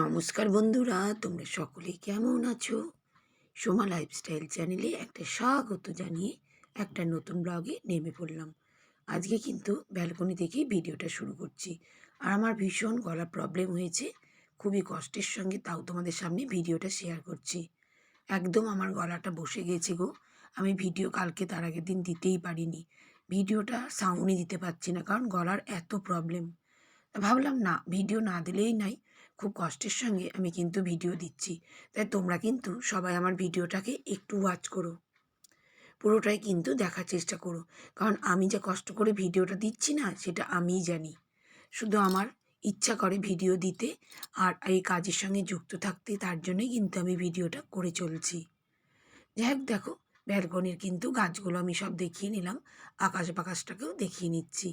নমস্কার বন্ধুরা, তোমরা সকলে কেমন আছো? সোমা লাইফস্টাইল চ্যানেলে একটা স্বাগত জানিয়ে একটা নতুন ব্লগে নেমে পড়লাম। আজকে কিন্তু ব্যালকনি থেকেই ভিডিওটা শুরু করছি। আর আমার ভীষণ গলা প্রবলেম হয়েছে, খুবই কষ্টের সঙ্গে তাও তোমাদের সামনে ভিডিওটা শেয়ার করছি। একদম আমার গলাটা বসে গেছে গো, আমি ভিডিও কালকে তার আগের দিন দিতেই পারিনি। ভিডিওটা সাউন্ডই দিতে পারছি না, কারণ গলার এত প্রবলেম ভাবলাম না ভিডিও না দিলেই নাই খুব কষ্টের সঙ্গে আমি কিন্তু ভিডিও দিচ্ছি। তাই তোমরা কিন্তু সবাই আমার ভিডিওটাকে একটু ওয়াচ করো। পুরোটাই কিন্তু দেখার চেষ্টা করো। কারণ আমি যে কষ্ট করে ভিডিওটা দিচ্ছি না, সেটা আমিই জানি। শুধু আমার ইচ্ছা করে ভিডিও দিতে আর এই কাজের সঙ্গে যুক্ত থাকতে, তার জন্যই কিন্তু আমি ভিডিওটা করে চলছি। যাই হোক, দেখো, ব্যালকনির কিন্তু গাছগুলো আমি সব দেখিয়ে নিলাম। আকাশ বাকাশটাকেও দেখিয়ে নিচ্ছি।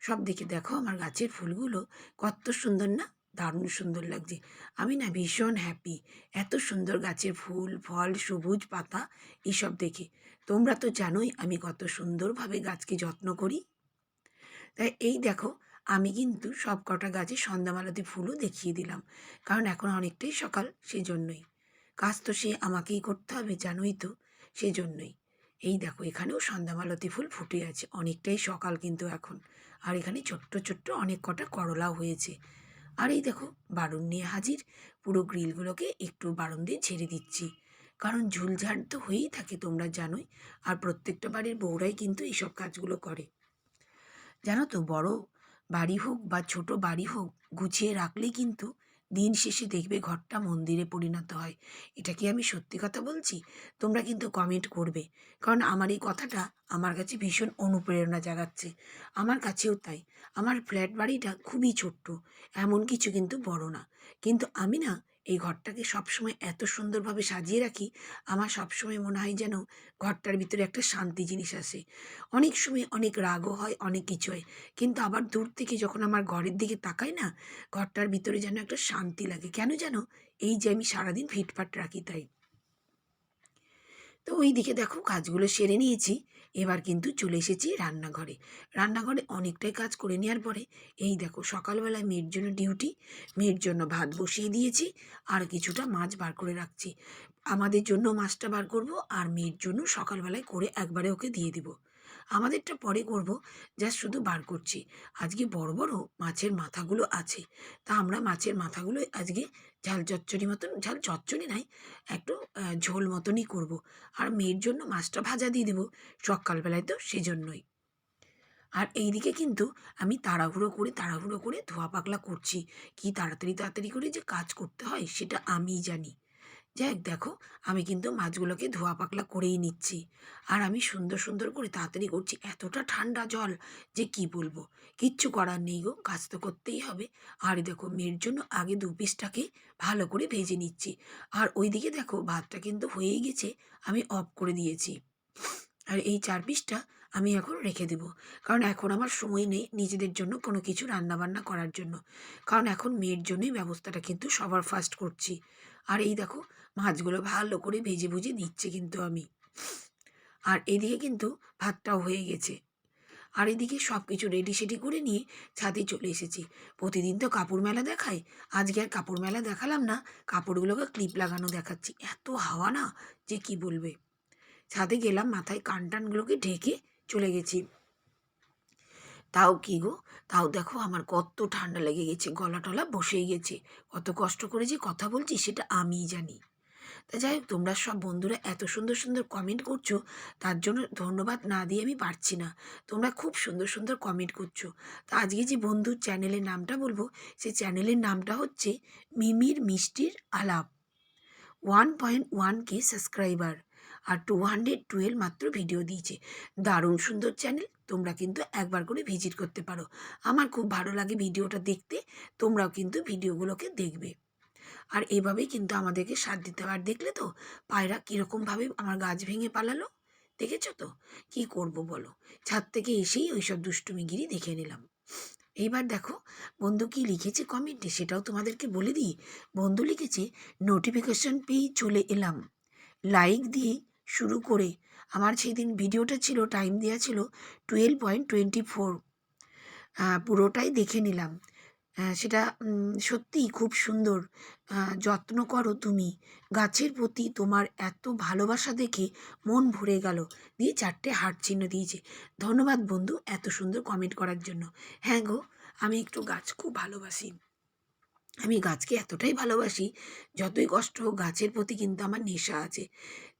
সব দেখে দেখো আমার গাছের ফুলগুলো কত সুন্দর না? দারুণ সুন্দর লাগছে। আমি না ভীষণ হ্যাপি এত সুন্দর গাছের ফুল, ফল, সবুজ পাতা, এসব দেখে। তোমরা তো জানোই আমি কত সুন্দরভাবে গাছকে যত্ন করি। তাই এই দেখো, আমি কিন্তু সব কটা গাছে সন্ধ্যামালাতে ফুলও দেখিয়ে দিলাম। কারণ এখন অনেকটাই সকাল, সেজন্যই। কাজ তো সে আমাকেই করতে হবে, জানোই তো, সেজন্যই। এই দেখো, এখানেও সন্ধ্যামালতি ফুল ফুটে আছে। অনেকটাই সকাল কিন্তু এখন। আর এখানে ছোট্ট ছোট্ট অনেক কটা করলাও হয়েছে। আর এই দেখো, বারণ নিয়ে হাজির। পুরো গ্রিলগুলোকে একটু বারণ দিয়ে ঝেড়ে দিচ্ছি। কারণ ঝুলঝাড় তো হয়েই থাকে, তোমরা জানোই। আর প্রত্যেকটা বাড়ির বউরাই কিন্তু এইসব কাজগুলো করে। জানো তো, বড় বাড়ি হোক বা ছোট বাড়ি হোক, গুছিয়ে রাখলে কিন্তু দিন শেষে দেখবে ঘরটা মন্দিরে পরিণত হয়। এটা কি আমি সত্যি কথা বলছি? তোমরা কিন্তু কমেন্ট করবে। কারণ আমার এই কথাটা আমার কাছে ভীষণ অনুপ্রেরণা জাগাচ্ছে। আমার কাছেও তাই। আমার ফ্ল্যাট বাড়িটা খুবই ছোট্ট। এমন কিছু কিন্তু বড় না। কিন্তু আমি না এই ঘরটাকে সবসময় এত সুন্দরভাবে সাজিয়ে রাখি, আমার সবসময় মনে হয় যেন ঘরটার ভিতরে একটা শান্তি জিনিস আসে অনেক সময় অনেক রাগও হয়, অনেক কিছু হয়, কিন্তু আবার দূর থেকে যখন আমার ঘরের দিকে তাকাই না, ঘরটার ভিতরে যেন একটা শান্তি লাগে। কেন যেন এই যে আমি সারাদিন ফিটফাট রাখি তাই। তো ওই দিকে দেখো কাজগুলো সেরে নিয়েছি। এবার কিন্তু চলে এসেছি রান্নাঘরে। রান্নাঘরে অনেকটাই কাজ করে নেওয়ার পরে এই দেখো সকালবেলায় মেয়ের জন্য ডিউটি, মেয়ের জন্য ভাত বসিয়ে দিয়েছি আর কিছুটা মাছ বার করে রাখছি। আমাদের জন্য মাছটা বার করব আর মেয়ের জন্য সকালবেলায় করে একবারে ওকে দিয়ে দিব। আমাদেরটা পরে করব জাস্ট শুধু বার করছি। আজকে বড় বড় মাছের মাথাগুলো আছে। তা আমরা মাছের মাথাগুলো আজকে ঝাল চচ্চড়ি মতন, ঝাল চচ্চড়ি নাই, একটু ঝোল মতনই করব। আর মেয়ের জন্য মাছটা ভাজা দিয়ে দেবো, সকালবেলায় তো সেজন্যই। আর এইদিকে কিন্তু আমি তাড়াহুড়ো করে তাড়াহুড়ো করে ধোয়া পাকলা করছি। কি তাড়াতাড়ি তাড়াতাড়ি করে যে কাজ করতে হয় সেটা আমিই জানি। যাই দেখো, আমি কিন্তু মাছগুলোকে ধোয়া পাকলা করেই নিচ্ছি। আর আমি সুন্দর সুন্দর করে তাড়াতাড়ি করছি, এতটা ঠান্ডা জল যে কি বলব? কিচ্ছু করার নেই গো, কাজ তো করতেই হবে। আর দেখো, মেয়ের জন্য আগে দু পিসটাকে ভালো করে ভেজে নিচ্ছি। আর ওইদিকে দেখো, ভাতটা কিন্তু হয়েই গেছে, আমি অফ করে দিয়েছি। আর এই চার পিসটা আমি এখন রেখে দেব। কারণ এখন আমার সময় নেই নিজেদের জন্য কোনো কিছু রান্নাবান্না করার জন্য। কারণ এখন মেয়ের জন্যই ব্যবস্থাটা কিন্তু সবার ফার্স্ট করছি। আর এই দেখো, মাছগুলো ভালো করে ভেজে ভুজে দিচ্ছে কিন্তু আমি। আর এদিকে কিন্তু ভাতটাও হয়ে গেছে। আর এদিকে সব কিছু রেডি সেডি করে নিয়ে ছাদে চলে এসেছি। প্রতিদিন তো কাপড় মেলা দেখাই। আজকে আর কাপড় মেলা দেখালাম না, কাপড়গুলোকে ক্লিপ লাগানো দেখাচ্ছি। এত হাওয়া না, যে কি বলবে? ছাদে গেলাম, মাথায় কান টানগুলোকে ঢেকে চলে গেছি। তাও কি গো? তাও দেখো আমার কত ঠান্ডা লেগে গেছে গলা টলা বসেই গেছে। কত কষ্ট করে যে কথা বলছি সেটা আমিই জানি। তা যাই হোক, তোমরা সব বন্ধুরা এত সুন্দর সুন্দর কমেন্ট করছ, তার জন্য ধন্যবাদ না দিয়ে আমি পারছি না। তোমরা খুব সুন্দর সুন্দর কমেন্ট করছ। তা আজকে যে বন্ধুর চ্যানেলের নামটা বলব সেই চ্যানেলের নামটা হচ্ছে মিমির মিষ্টির আলাপ। One point one K subscriber আর টু হান্ড্রেড টুয়েলভ মাত্র ভিডিও দিয়েছে। দারুণ সুন্দর চ্যানেল তোমরা কিন্তু একবার করে ভিজিট করতে পারো। আমার খুব ভালো লাগে ভিডিওটা দেখতে, তোমরাও কিন্তু ভিডিওগুলোকে দেখবে। আর এভাবেই কিন্তু আমাদেরকে সাথ দিতে আর দেখলে তো, পায়রা কীরকমভাবে আমার গাছ ভেঙে পালালো, দেখেছ তো? কি করব বলো? ছাদ থেকে এসেই ওইসব দুষ্টুমিগিরি দেখে নিলাম। এইবার দেখো, বন্ধু কি লিখেছে কমেন্টে সেটাও তোমাদেরকে বলে দিই। বন্ধু লিখেছে নোটিফিকেশন পেয়েই চলে এলাম। লাইক দিয়ে শুরু করে। আমার সেই দিন ভিডিওটা ছিল টাইম দেওয়া ছিল টুয়েলভ পয়েন্ট টোয়েন্টি ফোর পুরোটাই দেখে নিলাম। সেটা সত্যিই খুব সুন্দর। যত্ন করো তুমি। গাছের প্রতি তোমার এত ভালোবাসা দেখে মন ভরে গেল। দিয়ে চারটে হার্ট চিহ্ন দিয়েছে। ধন্যবাদ বন্ধু এত সুন্দর কমেন্ট করার জন্য। হ্যাঁ গো, আমি একটু গাছ খুব ভালোবাসি। আমি গাছকে এতটাই ভালোবাসি, যতই কষ্ট হোক গাছের প্রতি কিন্তু আমার নেশা আছে।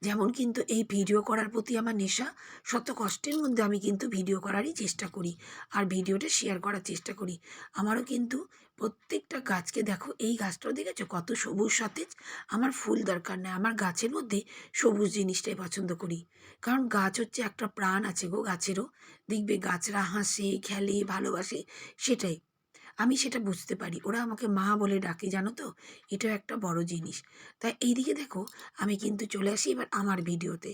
যেমন কিন্তু এই ভিডিও করার প্রতি আমার নেশা, শত কষ্টের মধ্যে আমি কিন্তু ভিডিও করারই চেষ্টা করি আর ভিডিওটা শেয়ার করার চেষ্টা করি। আমারও কিন্তু প্রত্যেকটা গাছকে দেখো, এই গাছটাও দেখেছ? কত সবুজ সতেজ। আমার ফুল দরকার নেই। আমার গাছের মধ্যে সবুজ জিনিসটাই পছন্দ করি। কারণ গাছ হচ্ছে একটা প্রাণ আছে গো গাছেরও। দেখবে গাছরা হাসে, খেলে, ভালোবাসে, সেটাই। আমি সেটা বুঝতে পারি। ওরা আমাকে মা বলে ডাকে, জানো তো? এটাও একটা বড় জিনিস। তাই এইদিকে দেখো, আমি কিন্তু চলে আসি এবার আমার ভিডিওতে।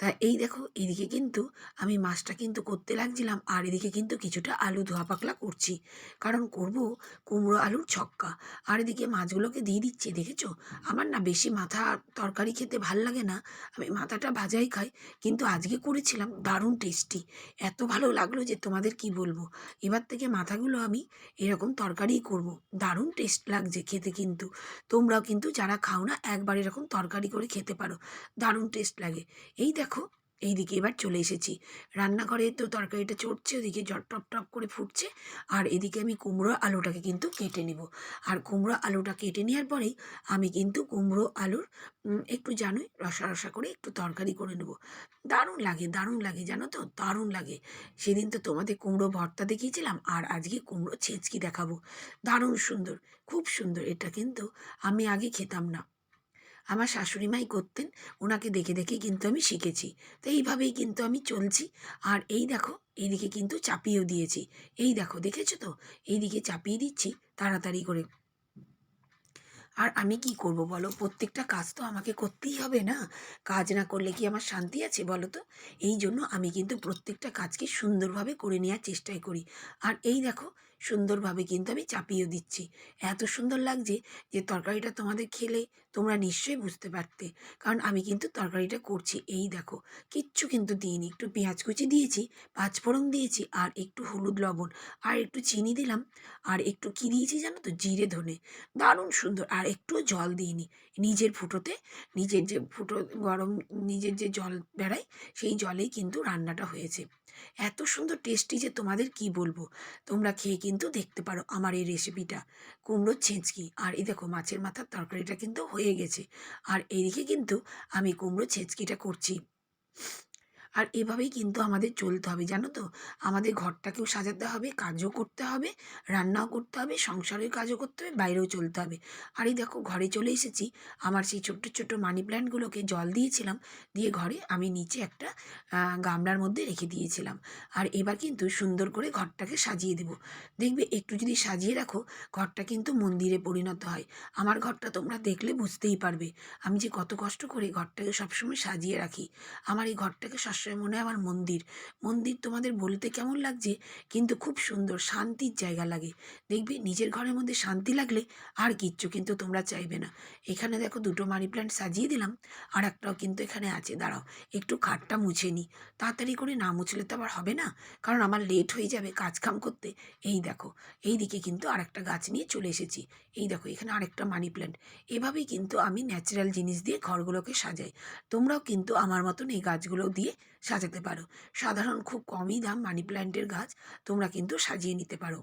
তা এই দেখো, এদিকে কিন্তু আমি মাছটা কিন্তু করতে লাগছিলাম, আর এদিকে কিন্তু কিছুটা আলু ধোয়া পাকলা করছি। কারণ করব কুমড়ো আলুর ছক্কা। আর এদিকে মাছগুলোকে দিয়ে দিচ্ছি, দেখেছ? আমার না বেশি মাথা তরকারি খেতে ভালো লাগে না। আমি মাথাটা ভাজাই খাই, কিন্তু আজকে করেছিলাম দারুণ টেস্টি এত ভালো লাগল যে তোমাদের কি বলব? এবার থেকে মাথাগুলো আমি এরকম তরকারিই করব। দারুণ টেস্ট লাগছে খেতে কিন্তু। তোমরাও কিন্তু যারা খাও না, একবার এরকম তরকারি করে খেতে পারো। দারুণ টেস্ট লাগে। এই দেখো এইদিকে এবার চলে এসেছি। রান্নাঘরে তো তরকারিটা চড়ছে, ওদিকে জট টপ টপ করে ফুটছে, আর এদিকে আমি কুমড়ো আলুটাকে কিন্তু কেটে নেব। আর কুমড়ো আলুটা কেটে নেওয়ার পরেই আমি কিন্তু কুমড়ো আলুর একটু জানোই, রসা রসা করে একটু তরকারি করে নেব। দারুণ লাগে দারুণ লাগে, জানো তো? দারুণ লাগে। সেদিন তো তোমাদের কুমড়ো ভর্তা দেখিয়েছিলাম, আর আজকে কুমড়ো ছেঁচকি দেখাবো। দারুণ সুন্দর, খুব সুন্দর, এটা কিন্তু আমি আগে খেতাম না। আমার শাশুড়ি মাই করতেন, ওনাকে দেখে দেখে কিন্তু আমি শিখেছি। তো এইভাবেই কিন্তু আমি চলছি। আর এই দেখো, এইদিকে কিন্তু চাপিয়েও দিয়েছি। এই দেখো, দেখেছ তো? এইদিকে চাপিয়ে দিচ্ছি তাড়াতাড়ি করে। আর আমি কি করব বলো? প্রত্যেকটা কাজ তো আমাকে করতেই হবে না? কাজ না করলে কি আমার শান্তি আছে বলো তো? এই জন্য আমি কিন্তু প্রত্যেকটা কাজকে সুন্দরভাবে করে নেওয়ার চেষ্টাই করি। আর এই দেখো সুন্দরভাবে কিন্তু আমি চাপিয়েও দিচ্ছি। এত সুন্দর লাগছে যে তরকারিটা তোমাদের খেলে তোমরা নিশ্চয়ই বুঝতে পারতে। কারণ আমি কিন্তু তরকারিটা করছি এই দেখো, কিচ্ছু কিন্তু দিইনি। একটু পেঁয়াজ কুচি দিয়েছি পাঁচফোড়ন দিয়েছি আর একটু হলুদ লবণ আর একটু চিনি দিলাম আর একটু কী দিয়েছি জানো তো? জিরে ধনে। দারুণ সুন্দর। আর একটু জল দিইনি। নিজের ফুটোতে, নিজের যে ফুটো গরম, নিজের যে জল বেড়ায় সেই জলেই কিন্তু রান্নাটা হয়েছে। এত সুন্দর টেস্টি যে তোমাদের কি বলব? তোমরা খেয়ে কিন্তু দেখতে পারো আমার এই রেসিপিটা কুমড়োর ছেঁচকি, আর এই দেখো মাছের মাথার তরকারিটা কিন্তু হয়ে গেছে। আর এদিকে কিন্তু আমি কুমড়ো ছেঁচকিটা করছি। আর এভাবেই কিন্তু আমাদের চলতে হবে, জানো তো? আমাদের ঘরটাকেও সাজাতে হবে, কাজও করতে হবে, রান্নাও করতে হবে, সংসারের কাজও করতে হবে, বাইরেও চলতে হবে। আর এই দেখো, ঘরে চলে এসেছি। আমার সেই ছোট্ট ছোট্ট মানি প্ল্যান্টগুলোকে জল দিয়েছিলাম, দিয়ে ঘরে আমি নিচে একটা গামলার মধ্যে রেখে দিয়েছিলাম। আর এবার কিন্তু সুন্দর করে ঘরটাকে সাজিয়ে দেব। দেখবে, একটু যদি সাজিয়ে রাখো, ঘরটা কিন্তু মন্দিরে পরিণত হয়। আমার ঘরটা তোমরা দেখলে বুঝতেই পারবে। আমি যে কত কষ্ট করে ঘরটাকে সবসময় সাজিয়ে রাখি। আমার এই ঘরটাকে সবসময় মনে হয় আমার মন্দির। মন্দির তোমাদের বলতে কেমন লাগছে? কিন্তু খুব সুন্দর, শান্তির জায়গা লাগে। দেখবে নিজের ঘরের মধ্যে শান্তি লাগলে আর কিচ্ছু কিন্তু তোমরা চাইবে না। এখানে দেখো দুটো মানি প্ল্যান্ট সাজিয়ে দিলাম, আর একটাও কিন্তু এখানে আছে। দাঁড়াও, একটু খাটটা মুছে নিই তাড়াতাড়ি করে না মুছলে তো আবার হবে না? কারণ আমার লেট হয়ে যাবে কাজ কাম করতে। এই দেখো, এই দিকে কিন্তু আরেকটা গাছ নিয়ে চলে এসেছি। এই দেখো, এখানে আরেকটা মানি প্ল্যান্ট এভাবেই কিন্তু আমি ন্যাচারাল জিনিস দিয়ে ঘরগুলোকে সাজাই। তোমরাও কিন্তু আমার মতন এই গাছগুলো দিয়ে সাজাতে পারো। সাধারণ খুব কমই দাম মানি প্ল্যান্টের গাছ তোমরা কিন্তু সাজিয়ে নিতে পারো।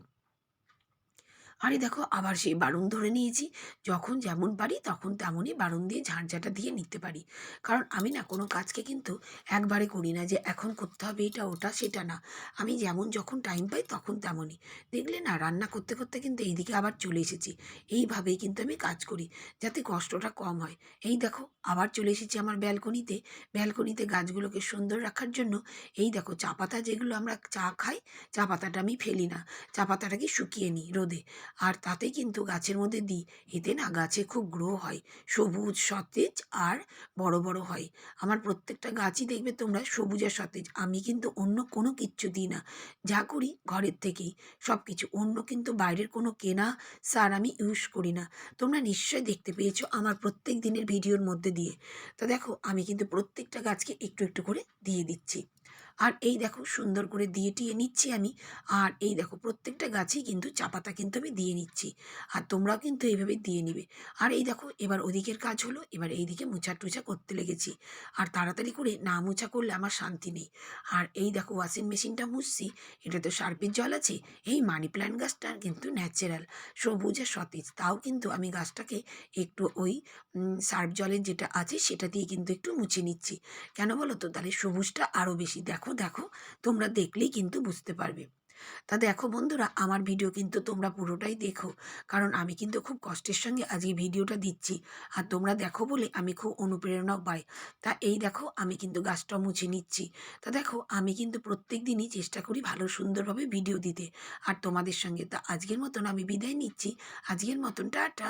আরে দেখো, আবার সেই বারুন ধরে নিয়েছি। যখন যেমন পারি, তখন তেমনই বারুন দিয়ে ঝাঁঝাটা দিয়ে নিতে পারি। কারণ আমি না কোনো কাজকে কিন্তু একবারে করি না যে এখন করতে হবে এটা, ওটা, সেটা না। আমি যেমন যখন টাইম পাই তখন তেমনই। দেখলে না, রান্না করতে করতে কিন্তু এইদিকে আবার চলে এসেছি। এইভাবেই কিন্তু আমি কাজ করি, যাতে কষ্টটা কম হয়। এই দেখো, আবার চলে এসেছি আমার ব্যালকনিতে। ব্যালকনিতে গাছগুলোকে সুন্দর রাখার জন্য এই দেখো, চা পাতা যেগুলো আমরা চা খাই, চা পাতাটা আমি ফেলি না। চা পাতাটাকে শুকিয়ে নিই রোদে। আর তাতে কিন্তু গাছের মধ্যে দিই। এতে না গাছে খুব গ্রো হয়। সবুজ, সতেজ আর বড় বড় হয়। আমার প্রত্যেকটা গাছই দেখবে তোমরা সবুজ আর সতেজ। আমি কিন্তু অন্য কোনো কিচ্ছু দিই না। যা করি ঘরের থেকেই। সব কিছু অন্য কিন্তু বাইরের কোনো কেনা সার আমি ইউজ করি না। তোমরা নিশ্চয়ই দেখতে পেয়েছ আমার প্রত্যেক দিনের ভিডিওর মধ্যে দিয়ে। তো দেখো, আমি কিন্তু প্রত্যেকটা গাছকে একটু একটু করে দিয়ে দিচ্ছি। আর এই দেখো সুন্দর করে দিয়ে টিয়ে নিচ্ছি আমি। আর এই দেখো প্রত্যেকটা গাছেই কিন্তু চা পাতা কিন্তু আমি দিয়ে নিচ্ছি। আর তোমরাও কিন্তু এইভাবে দিয়ে নিবে। আর এই দেখো এবার ওদিকের কাজ হলো, এবার এইদিকে মোছা টুচা করতে লেগেছি। আর তাড়াতাড়ি করে না মোছা করলে আমার শান্তি নেই। আর এই দেখো ওয়াশিং মেশিনটা মুছছি, এটা তো সার্পের জল আছে, এই মানি প্ল্যান্ট গাছটা কিন্তু ন্যাচারাল সবুজ আর সতেজ। তাও কিন্তু আমি গাছটাকে একটু ওই সার্ফ জলের যেটা আছে সেটা দিয়ে কিন্তু একটু মুছে নিচ্ছি। কেন বলো তো? তাহলে সবুজটা আরও বেশি। দেখো দেখো, তোমরা দেখলেই কিন্তু বুঝতে পারবে। তা দেখো বন্ধুরা, আমার ভিডিও কিন্তু তোমরা পুরোটাই দেখো। কারণ আমি কিন্তু খুব কষ্টের সঙ্গে আজকে ভিডিওটা দিচ্ছি। আর তোমরা দেখো বলে আমি খুব অনুপ্রেরণাও পাই। তা এই দেখো, আমি কিন্তু গাছটা মুছে নিচ্ছি। তা দেখো, আমি কিন্তু প্রত্যেক দিনই চেষ্টা করি ভালো সুন্দরভাবে ভিডিও দিতে। আর তোমাদের সঙ্গে তা আজকের মতন আমি বিদায় নিচ্ছি। আজকের মতন, টাটা।